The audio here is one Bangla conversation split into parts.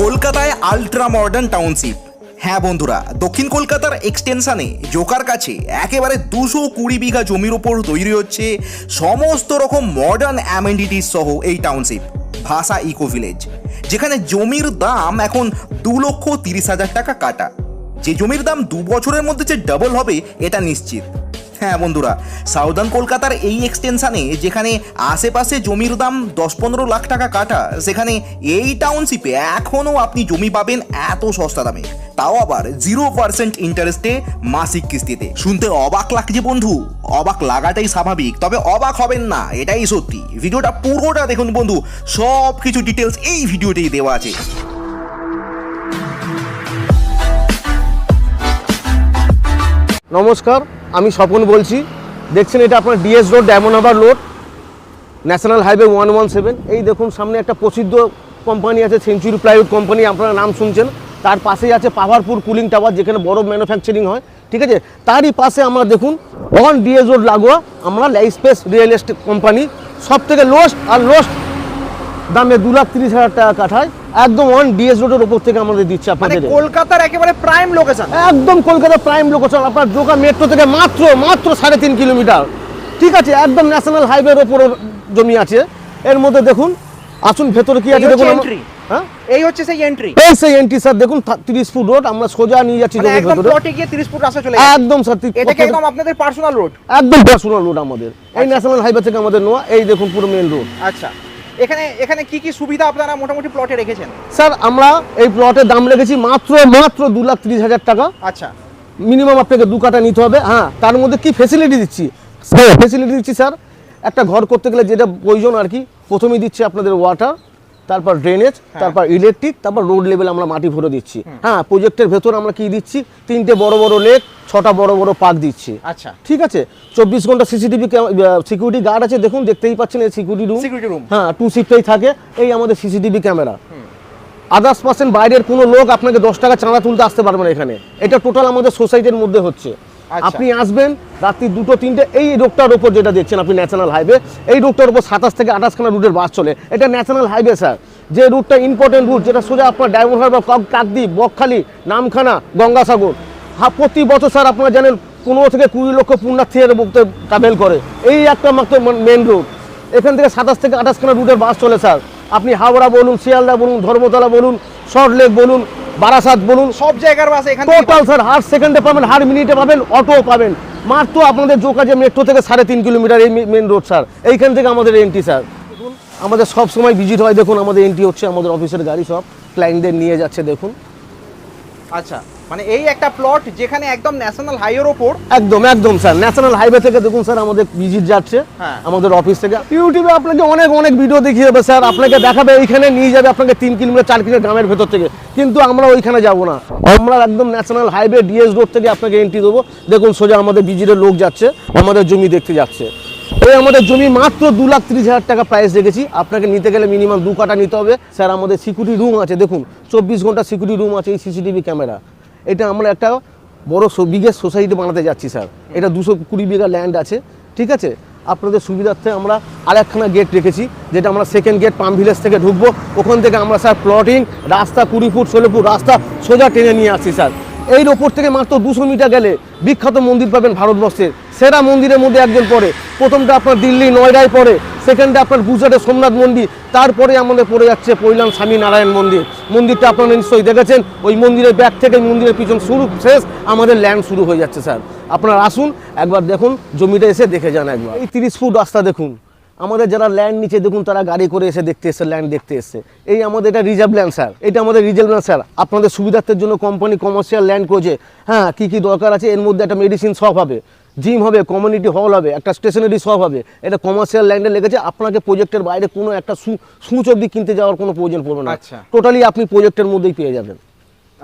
কলকাতায় আলট্রা মডার্ন টাউনশিপ হ্যাঁ বন্ধুরা, দক্ষিণ কলকাতার এক্সটেনশনে জোকার কাছে একেবারে দুশো কুড়ি বিঘা জমির ওপর তৈরি হচ্ছে সমস্ত রকম মডার্ন অ্যামেনিটিস সহ এই টাউনশিপ ভাষা ইকো ভিলেজ যেখানে জমির দাম এখন দু লক্ষ তিরিশ হাজার টাকা কাটা। যে জমির দাম দু বছরের মধ্যে যে ডাবল হবে, এটা নিশ্চিত। হ্যাঁ বন্ধুরা। সাউদার্ন কলকাতার এই এক্সটেনশানে যেখানে আশেপাশে জমির দাম দশ পনেরো লাখ টাকা কাটা, সেখানে এই টাউনশিপে এখনও আপনি জমি পাবেন এত সস্তা দামে। তাও আবার জিরো পার্সেন্ট ইন্টারেস্টে মাসিক কিস্তিতে। শুনতে অবাক লাগছে বন্ধু। অবাক লাগাটাই স্বাভাবিক, তবে অবাক হবেন না, এটাই সত্যি। ভিডিওটা পুরোটা দেখুন বন্ধু সব কিছু ডিটেলস এই ভিডিওতেই দেওয়া আছে। নমস্কার আমি স্বপন বলছি। দেখছেন এটা আপনার DS road, Diamond Harbour road, national highway one one seven. এই দেখুন, সামনে একটা প্রসিদ্ধ কোম্পানি আছে সেঞ্চুরি প্লাইউড কোম্পানি আপনারা নাম শুনছেন। তার পাশেই আছে পাওয়ারপুর কুলিং টাওয়ার, যেখানে বড় ম্যানুফ্যাকচারিং হয়। ঠিক আছে? তারই পাশে আমরা দেখুন অন ডিএস রোড লাগোয়া, আমরা life space real estate company সব থেকে লোস্ট আর লোস্ট দামে দু লাখ তিরিশ হাজার টাকা কাঠায় একদম অন ডিএস রোডের ওপর থেকে আমাদের দিচ্ছে মানে আপনাদের। কলকাতার একেবারে প্রাইম লোকেশন একদম কলকাতা প্রাইম লোকেশন আপনার জোকা মেট্রো থেকে মাত্র মাত্র সাড়ে তিন কিলোমিটার ঠিক আছে একদম ন্যাশনাল হাইওয়ের ওপর জমি আছে। এর মধ্যে দেখুন আসুন ভেতরে কি আছে দেখুন? হ্যাঁ? এই হচ্ছে সেই এন্ট্রি এই সেই এন্ট্রি স্যার দেখুন তিরিশ ফুট রোড আমরা সোজা নিয়ে যাচ্ছি মানে একদম প্লটে গিয়ে 30 ফুট রাস্তা চলে একদম স্যার একদম আপনাদের পার্সোনাল রোড একদম পার্সোনাল রোড আমাদের। এই আচ্ছা। ন্যাশনাল হাইওয়ে থেকে আমাদের নেওয়া এই দেখুন পুরো মেন রোড আচ্ছা। এখানে এখানে কি কি সুবিধা আপনারা মোটামুটি প্লটে রেখেছেন? স্যার আমরা এই প্লটের দাম রেখেছি মাত্র মাত্র দু লাখ তিরিশ হাজার টাকা। আচ্ছা। মিনিমাম আপনাকে দু কাটা নিতে হবে। হ্যাঁ তার মধ্যে কি ফেসিলিটি দিচ্ছি? ফেসিলিটি দিচ্ছি স্যার। একটা ঘর করতে গেলে যেটা প্রয়োজন আর কি প্রথমেই দিচ্ছে আপনাদের ওয়াটার তারপর ড্রেনেজ তারপর ইলেকট্রিক তারপর রোড লেভেল আমরা মাটি ভরে দিচ্ছি। হ্যাঁ প্রজেক্টের ভেতর আমরা কি দিচ্ছি? তিনটে বড় বড় লেক ছটা বড় বড় পার্ক দিচ্ছি। আচ্ছা। ঠিক আছে? চব্বিশ ঘণ্টা সিসিটিভি সিকিউরিটি গার্ড আছে দেখুন দেখতেই পাচ্ছেন এই সিকিউরিটি রুম room। হ্যাঁ টু শিফটেই থাকে এই আমাদের সিসিটিভি ক্যামেরা আদার্স পার্সেন্ট বাইরের কোনো লোক আপনাকে দশ টাকা চাঁদা তুলতে আসতে পারবে না এখানে। এটা টোটাল আমাদের সোসাইটির মধ্যে হচ্ছে। আপনি আসবেন, রাত্রি দুটো, তিনটে, এই রোডটার উপর যেটা দেখছেন আপনি ন্যাশনাল হাইওয়ে, এই রোডটার উপর সাতাশ থেকে আঠাশখানা রুটের বাস চলে। এটা ন্যাশনাল হাইওয়ে, স্যার। যে রুটটা ইম্পর্টেন্ট রুট যেটা সোজা আপনার ডায়মন্ড হারবার কক কাকদ্বীপ, বকখালি, নামখানা, গঙ্গাসাগর। প্রতি বছর, স্যার, আপনারা জানেন, পনেরো থেকে কুড়ি লক্ষ পুণ্যার্থী এর বুকতে ট্রাভেল করে। এই একটা মাত্র মেন রুট এখান থেকে সাতাশ থেকে আঠাশখানা রুটের বাস চলে, স্যার। আপনি হাওড়া বলুন, শিয়ালদা বলুন, ধর্মতলা বলুন শর্ট লেক বলুন বারাসাত বলুন। সব জায়গার বাস এখানে টোটাল স্যার হার সেকেন্ডে পাবেন হার মিনিটে পাবেন অটো পাবেন। মাত্র আপনাদের যোগাযোগ মেট্রো থেকে সাড়ে তিন কিলোমিটার এই মেন রোড স্যার এইখান থেকে আমাদের এন্ট্রি স্যার আমাদের সব সময় ভিজিট হয় দেখুন আমাদের এন্ট্রি হচ্ছে আমাদের অফিসের গাড়ি সব। ক্লায়েন্টদের নিয়ে যাচ্ছে দেখুন। আচ্ছা। মানে এই একটা প্লট যেখানে একদম ন্যাশনাল হাইওয়ের ওপর একদম একদম স্যার ন্যাশনাল হাইওয়ে থেকে দেখুন স্যার আমাদের ভিজিট যাচ্ছে হ্যাঁ। আমাদের অফিস থেকে। ইউটিউবে আপনাকে অনেক অনেক ভিডিও দেখিয়ে দেবে স্যার আপনাকে দেখাবে এইখানে নিয়ে যাবে আপনাকে তিন কিলোমিটার চার কিলোমিটার গ্রামের ভেতর থেকে। কিন্তু আমরা ওইখানে যাব না। আমরা একদম ন্যাশনাল হাইওয়ে ডিএস রোড থেকে আপনাকে এন্ট্রি দেবো। দেখুন সোজা আমাদের ভিজিটের লোক যাচ্ছে আমাদের জমি দেখতে যাচ্ছে। এই আমাদের জমি মাত্র দু লাখ তিরিশ হাজার টাকা প্রাইস রেখেছি। আপনাকে নিতে গেলে মিনিমাম দু কাটা নিতে হবে। স্যার আমাদের সিকিউরিটি রুম আছে দেখুন চব্বিশ ঘণ্টা সিকিউরিটি রুম আছে এই সিসিটিভি ক্যামেরা এটা আমরা একটা বড় বিগেস্ট সোসাইটি বানাতে যাচ্ছি স্যার এটা দুশো কুড়ি বিঘা ল্যান্ড আছে, ঠিক আছে? আপনাদের সুবিধার্থে আমরা আরেকখানা গেট রেখেছি, যেটা আমরা সেকেন্ড গেট পাম ভিলেজ থেকে ঢুকবো। ওখান থেকে আমরা স্যার প্লটিং রাস্তা কুড়ি ফুট, ষোলো ফুট রাস্তা সোজা টেনে নিয়ে আসছি স্যার এর ওপর থেকে মাত্র দুশো মিটার গেলে বিখ্যাত মন্দির পাবেন ভারতবর্ষের। সেরা মন্দিরের মধ্যে একজন পড়ে। প্রথমটা আপনার দিল্লি, নয়ডায় পড়ে। সেকেন্ডে আপনার গুজরাটের সোমনাথ মন্দির। তারপরে আমাদের পড়ে যাচ্ছে পৈলাম স্বামী নারায়ণ মন্দির। মন্দিরটা আপনারা নিশ্চয়ই দেখেছেন। ওই মন্দিরের ব্যাক থেকে মন্দিরের পিছন শুরু, শেষ, আমাদের ল্যান্ড শুরু হয়ে যাচ্ছে স্যার আপনারা আসুন, একবার দেখুন, জমিটা এসে দেখে যান একবার। এই তিরিশ ফুট রাস্তা দেখুন। আমাদের যারা ল্যান্ড নিচে দেখুন তারা গাড়ি করে এসে দেখতে এসে ল্যান্ড দেখতে এসছে এই আমাদের এটা রিজার্ভ ল্যান্ড স্যার এটা আমাদের রিজার্ভ ল্যান্ড স্যার আপনাদের সুবিধার্থের জন্য কোম্পানি কমার্শিয়াল ল্যান্ড করেছে। হ্যাঁ কী কী দরকার আছে? এর মধ্যে একটা মেডিসিন শপ হবে। জিম হবে কমিউনিটি হল হবে একটা স্টেশনারি শপ হবে। এটা কমার্শিয়াল ল্যান্ডে লেগেছে। আপনাকে প্রজেক্টের বাইরে কোনো একটা সু সুচ অব্দি কিনতে যাওয়ার কোনো প্রয়োজন পড়বে না। আচ্ছা। টোটালি আপনি প্রজেক্টের মধ্যেই পেয়ে যাবেন।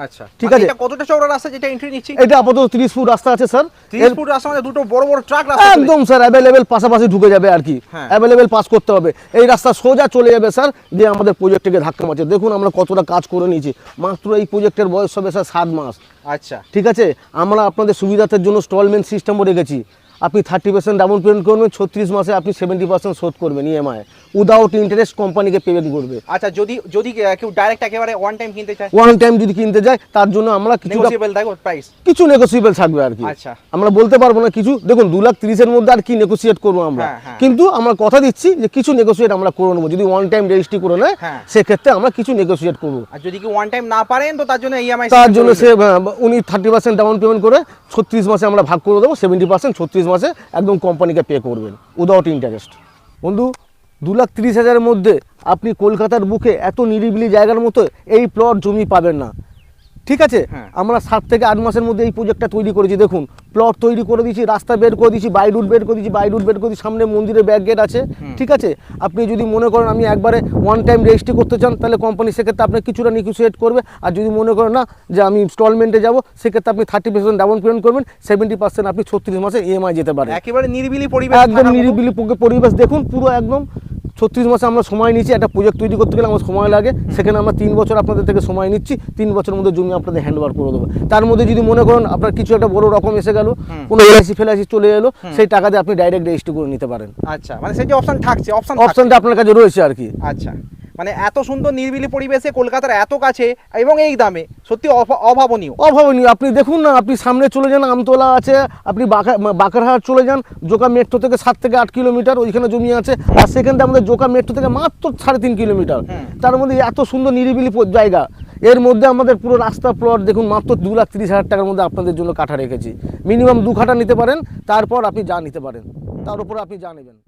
আচ্ছা। ঠিক মানে আছে। এটা কতটা চওড়া রাস্তা যেটা এন্ট্রি নিচ্ছি? এটা আপাতত তিরিশ ফুট রাস্তা আছে স্যার। 30 ফুট রাস্তা মানে দুটো বড় বড় ট্রাক রাস্তা একদম স্যার অ্যাভেলেবেল পাশাপাশি ঢুকে যাবে আর কি। হ্যাঁ। পাস করতে হবে। এই রাস্তা সোজা চলে যাবে স্যার দিয়ে আমাদের প্রজেক্টকে ধাক্কা মারছে। দেখুন আমরা কতটা কাজ করে নিয়েছি। মাত্র এই প্রজেক্টের বয়স হবে স্যার সাত মাস। আচ্ছা। ঠিক আছে? আমরা আপনাদের সুবিধার্থের জন্য স্টলমেন্ট সিস্টেমও রেখেছি। আপনি থার্টি পার্সেন্ট ডাউন পেমেন্ট করবেন ছত্রিশ মাসে আপনি সেভেন্টি পার্সেন্ট শোধ করবেন ইএমআই উইদাউট ইন্টারেস্ট কোম্পানিকে পেমেন্ট করবে। আচ্ছা যদি যদি কেউ ডাইরেক্ট একেবারে ওয়ান টাইম কিনতে চায়? ওয়ান টাইম যদি কিনতে যায় তার জন্য আমরা দেখো প্রাইস কিছু নেগোসিয়েবল থাকবে আর কি। আচ্ছা। আমরা বলতে পারব না কিছু। দেখুন দু লাখ তিরিশের মধ্যে আর কি নেগোসিয়েট করব আমরা। হ্যাঁ, হ্যাঁ। কিন্তু আমরা কথা দিচ্ছি যে কিছু নেগোসিয়েট আমরা করে নেব। যদি ওয়ান টাইম রেজিস্ট্রি করে নেয় হ্যাঁ। সেক্ষেত্রে আমরা কিছু নেগোসিয়েট করব। আর যদি কি ওয়ান টাইম না পারেন তো তার জন্য E ইএমআই তার জন্য সে উনি থার্টি পার্সেন্ট ডাউন পেমেন্ট করে ছত্রিশ মাসে আমরা ভাগ করে দেবো সেভেন্টি পার্সেন্ট ছত্রিশ মাসে একদম কোম্পানিকে পে করবেন উইদাউট ইন্টারেস্ট বন্ধু দু লাখ তিরিশ হাজারের মধ্যে আপনি কলকাতার বুকে এত নিরিবিলি জায়গার মতো এই প্লট জমি পাবেন না। ঠিক আছে? হ্যাঁ। আমরা সাত থেকে আট মাসের মধ্যে এই প্রজেক্টটা তৈরি করেছি। দেখুন প্লট তৈরি করে দিয়েছি রাস্তা বের করে দিয়েছি বাই রুট বের করে দিয়েছি বাই রুট বের করে দিয়েছি সামনে মন্দিরের ব্যাক গেট আছে। ঠিক আছে? আপনি যদি মনে করেন আমি একবারে ওয়ান টাইম রেজিস্ট্রি করতে চান তাহলে কোম্পানি সেক্ষেত্রে আপনার কিছুটা নিগোসিয়েট করবে। আর যদি মনে করেন না যে আমি ইনস্টলমেন্টে যাব সেক্ষেত্রে আপনি থার্টি পার্সেন্ট ডাউন পেমেন্ট করবেন সেভেন্টি পার্সেন্ট আপনি ছত্রিশ মাসে ইএমআই যেতে পারেন। একেবারে নিরিবিলি পরিবেশ একদম নিরিবিলি পরিবেশ দেখুন পুরো একদম ছত্রিশ মাসে আমরা সময় নিচ্ছি একটা প্রজেক্ট তৈরি করতে গেলে আমার সময় লাগে। সেখানে আমরা তিন বছর আপনাদের থেকে সময় নিচ্ছি তিন বছরের মধ্যে জমি আপনাদের হ্যান্ড ওভার করে দেবো। তার মধ্যে যদি মনে করেন আপনার কিছু একটা বড় রকম এসে গেল কোনো এলআইসি ফেলাইসি চলে এলো সেই টাকা দিয়ে আপনি ডাইরেক্ট রেজিস্ট্রি করে নিতে পারেন। আচ্ছা মানে সেই যে অপশন থাকছে অপশন অপশনটা আপনার কাছে রয়েছে আর কি। আচ্ছা। মানে এত সুন্দর নিরিবিলি পরিবেশে কলকাতার এত কাছে এবং এই দামে সত্যি অভা- অভাবনীয়। অভাবনীয়। আপনি দেখুন না আপনি সামনে চলে যান আমতলা আছে আপনি বাঁকা- বাঁকারহাট চলে যান জোকা মেট্রো থেকে সাত থেকে আট কিলোমিটার ওইখানে জমি আছে আর সেখানটা আমাদের জোকা মেট্রো থেকে মাত্র সাড়ে তিন কিলোমিটার। তার মধ্যে এত সুন্দর নিরিবিলি জায়গা এর মধ্যে আমাদের পুরো রাস্তা প্লট দেখুন মাত্র দু লাখ তিরিশ হাজার টাকার মধ্যে আপনাদের জন্য কাঠা রেখেছি। মিনিমাম দু খাটা নিতে পারেন তারপর আপনি যা নিতে পারেন তার উপর আপনি যা নেবেন।